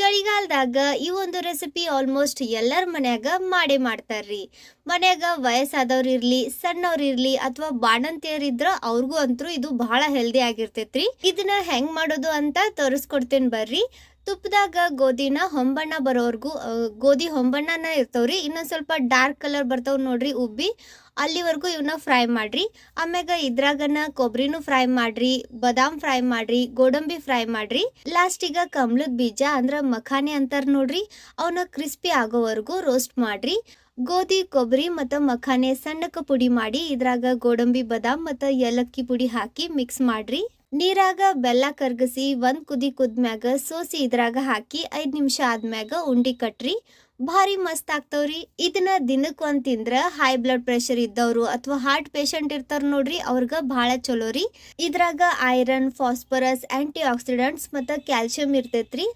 ಚಳಿಗಾಲದಾಗ ಈ ಒಂದು ರೆಸಿಪಿ ಆಲ್ಮೋಸ್ಟ್ ಎಲ್ಲರ ಮನ್ಯಾಗ ಮಾಡೇ ಮಾಡ್ತಾರ್ರಿ. ಮನ್ಯಾಗ ವಯಸ್ಸಾದವ್ರು ಇರ್ಲಿ, ಸಣ್ಣವ್ರು ಇರ್ಲಿ ಅಥವಾ ಬಾಣಂತಿಯರಿದ್ರ ಅವ್ರಿಗೂ ಅಂತೂ ಇದು ಬಹಳ ಹೆಲ್ದಿ ಆಗಿರ್ತೈತ್ರಿ. ಇದನ್ನ ಹೆಂಗ್ ಮಾಡೋದು ಅಂತ ತೋರಿಸ್ಕೊಡ್ತೇನೆ ಬರ್ರಿ. ತುಪ್ಪದಾಗ ಗೋಧಿನ ಹೊಂಬಣ್ಣ ಬರೋವರೆಗೂ ಗೋಧಿ ಹೊಂಬಣ್ಣನ ಇರ್ತಾವ್ರಿ. ಇನ್ನೊಂದು ಸ್ವಲ್ಪ ಡಾರ್ಕ್ ಕಲರ್ ಬರ್ತಾವ್ ನೋಡ್ರಿ ಉಬ್ಬಿ. ಅಲ್ಲಿವರೆಗೂ ಇವನ್ನ ಫ್ರೈ ಮಾಡ್ರಿ. ಆಮ್ಯಾಗ ಇದ್ರಾಗನ ಕೊಬ್ಬರಿನೂ ಫ್ರೈ ಮಾಡ್ರಿ, ಬದಾಮ್ ಫ್ರೈ ಮಾಡ್ರಿ, ಗೋಡಂಬಿ ಫ್ರೈ ಮಾಡ್ರಿ. ಲಾಸ್ಟಿಗ ಕಮಲದ ಬೀಜ ಅಂದ್ರ ಮಖಾನೆ ಅಂತಾರ ನೋಡ್ರಿ. ಅವನ್ನ ಕ್ರಿಸ್ಪಿ ಆಗೋವರೆಗೂ ರೋಸ್ಟ್ ಮಾಡ್ರಿ. ಗೋಧಿ ಕೊಬ್ಬರಿ ಮತ್ತು ಮಖಾನೆ ಸಣ್ಣಕ್ಕ ಪುಡಿ ಮಾಡಿ ಇದ್ರಾಗ ಗೋಡಂಬಿ, ಬದಾಮ್ ಮತ್ತು ಏಲಕ್ಕಿ ಪುಡಿ ಹಾಕಿ ಮಿಕ್ಸ್ ಮಾಡ್ರಿ. ನೀರಾಗ ಬೆಲ್ಲ ಕರ್ಗಸಿ ಒಂದು ಕುದಿ ಕುದ್ಮ್ಯಾಗ ಸೋಸಿ ಇದ್ರಾಗ ಹಾಕಿ ಐದು ನಿಮಿಷ ಆದ್ಮ್ಯಾಗ ಉಂಡಿ ಕಟ್ರಿ. ಭಾರಿ ಮಸ್ತ್ ಆಗ್ತಾವ್ರಿ. ಇದನ್ನ ದಿನಕ್ಕೆ ಒಂದು ತಿಂದ್ರ ಹೈ ಬ್ಲಡ್ ಪ್ರೆಷರ್ ಇದ್ದವ್ರು ಅಥವಾ ಹಾರ್ಟ್ ಪೇಷಂಟ್ ಇರ್ತಾರ ನೋಡ್ರಿ, ಅವ್ರಿಗ ಬಹಳ ಚಲೋ ರೀ ಇದ್ರಾಗ ಐರನ್ ಫಾಸ್ಫರಸ್ ಆಂಟಿ ಆಕ್ಸಿಡೆಂಟ್ಸ್ ಮತ್ತು ಕ್ಯಾಲ್ಸಿಯಂ ಇರ್ತೈತ್ರಿ.